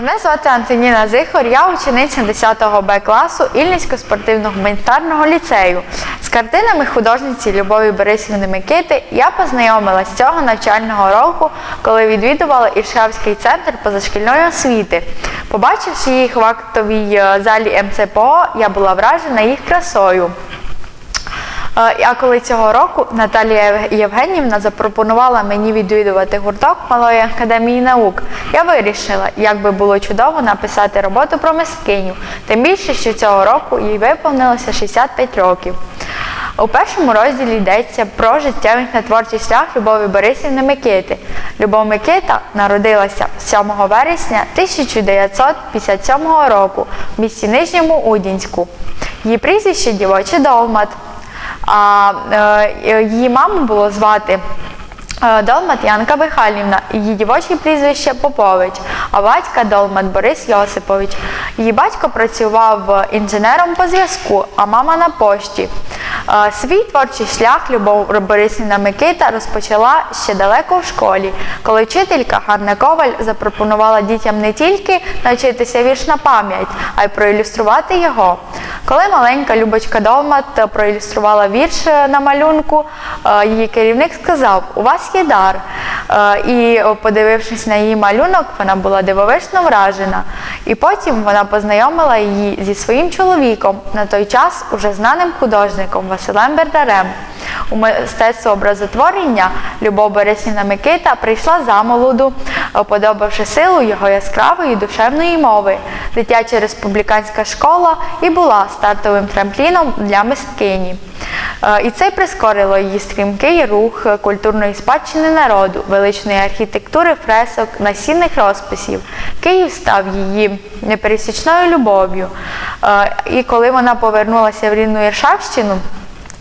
Мене звати Антоніна Зихор, я учениця 10 Б класу Ільницького спортивно-гуманітарного ліцею. З картинами художниці Любові Борисівни Микити я познайомилася цього навчального року, коли відвідувала Іршавський центр позашкільної освіти. Побачивши їх в актовій е, залі МЦПО, я була вражена їх красою. Е, А коли цього року Наталія Євгенівна запропонувала мені відвідувати гурток Малої академії наук, я вирішила, як би було чудово написати роботу про мисткиню, тим більше, що цього року їй виповнилося 65 років. У першому розділі йдеться про життєвий та творчий шлях Любові Борисівни Микити. Любов Микита народилася 7 вересня 1957 року в місті Нижньому Удінську. Її прізвище дівоче Долмат. А е, її маму було звати е, Долмат Янка Михайлівна, її дівоче прізвище Попович, а батька Долмат Борис Йосипович. Її батько працював інженером по зв'язку, а мама на пошті. Е, Свій творчий шлях Любов Борисівна Микита розпочала ще далеко в школі, коли вчителька Ганна Коваль запропонувала дітям не тільки навчитися вірш на пам'ять, а й проілюструвати його. Коли маленька Любочка Долмат проілюструвала вірш е, на малюнку, е, її керівник сказав: У вас є дар. Е, І, подивившись на її малюнок, вона була дивовижно вражена. І потім вона познайомила її зі своїм чоловіком, на той час уже знаним художником Василем Бердарем. У мистецтво образотворення Любов Борисівна Микита прийшла замолоду, подобавши силу його яскравої душевної мови. Дитяча республіканська школа і була стартовим трампліном для мисткині. Е, І це прискорило її стрімкий рух культурної спадщини народу, величної архітектури, фресок, насінних розписів. Київ став її непересічною любов'ю. Е, І коли вона повернулася в рідну Іршавщину,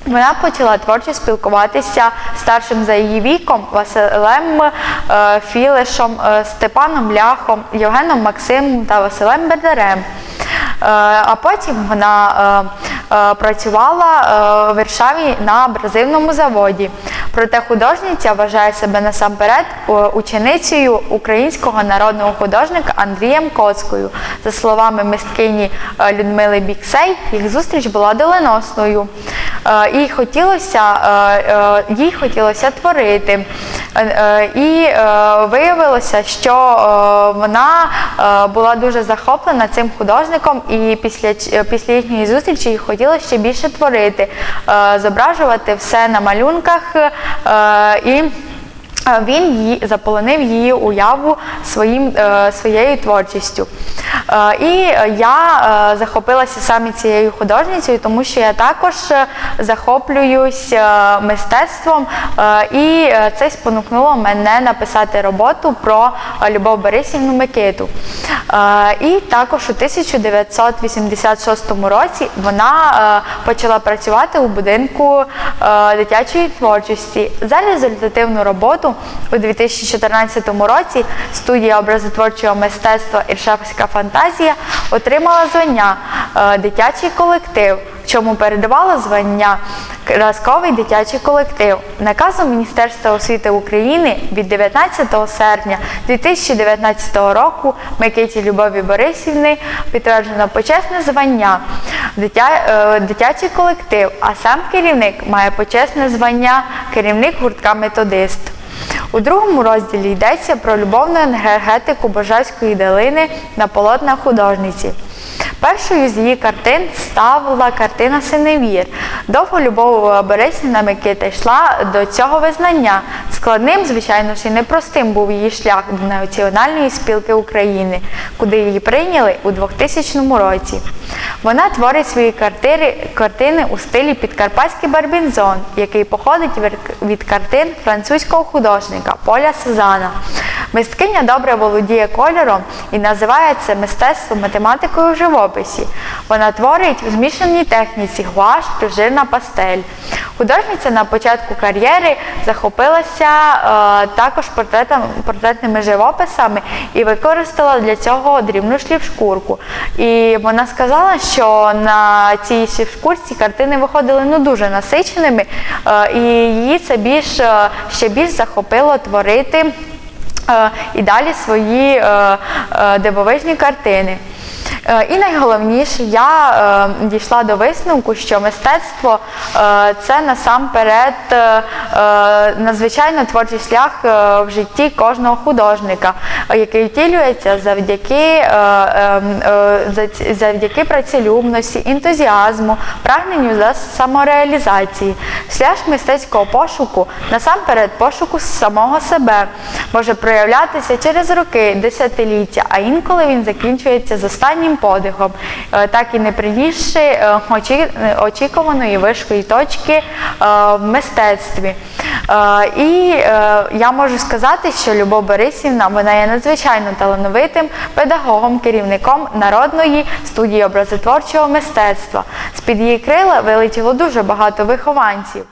вона почала творчо спілкуватися старшим за її віком Василем е, Філешом, е, Степаном Ляхом, Євгеном Максимом та Василем Бердарем. Е, А потім вона працювала в Варшаві на абразивному заводі. Проте художниця вважає себе насамперед е, ученицею українського народного художника Андрієм Коцкою. За словами мисткині е, Людмили Біксей, їх зустріч була доленосною. Хотілося, е, е, їй хотілося творити. І виявилося, що вона була дуже захоплена цим художником, і після, після їхньої зустрічі їй хотілося ще більше творити, зображувати все на малюнках. Е, І він її заполонив її уяву своїм, е, своєю творчістю. Е, І я е, захопилася саме цією художницею, тому що я також захоплююсь мистецтвом, і це спонукнуло мене написати роботу про Любов Борисівну Микиту. І також у 1986 році вона почала працювати у будинку дитячої творчості. За результативну роботу у 2014 році студія образотворчого мистецтва Іршавська фантазія отримала звання е, Дитячий колектив, чому передавала звання Казковий дитячий колектив. Наказом Міністерства освіти України від 19 серпня 2019 року Микиті Любові Борисівни підтверджено почесне звання е, дитячий колектив, а сам керівник має почесне звання керівник гуртка методист. У другому розділі йдеться про любовну енергетику Божевської долини на полотнах художниці. Першою з її картин стала картина Синевір. Довго Любов Борисівна Микита йшла до цього визнання. Складним, звичайно ж, і непростим був її шлях до Національної спілки України, куди її прийняли у 2000 році. Вона творить свої картини, картини у стилі підкарпатський барбінзон, який походить від картин французького художника Поля Сезана. Мисткиня добре володіє кольором і називає це мистецтво математикою в живописі. Вона творить у змішаній техніці гуаш, прижирна пастель. Художниця на початку кар'єри захопилася е, також портретними живописами і використала для цього дрібну шлівшкурку. І вона сказала, що на цій шлівшкурці картини виходили ну, дуже насиченими, е, і її це більш, е, ще більш захопило творити і далі свої е, е, дивовижні картини. Е, І найголовніше, я е, дійшла до висновку, що мистецтво е, це насамперед надзвичайно творчий шлях в житті кожного художника, який втілюється завдяки, е, е, е, зац- завдяки працелюбності, ентузіазму, прагненню за самореалізації. Шлях мистецького пошуку, насамперед пошуку самого себе, може проявлятися через роки, десятиліття, а інколи він закінчується з останнім подихом, е, так і не принісши е, очікуваної вишкої точки е, в мистецтві. І я можу сказати, що Любов Борисівна вона є надзвичайно талановитим педагогом, керівником народної студії образотворчого мистецтва. З під її крила вилетіло дуже багато вихованців.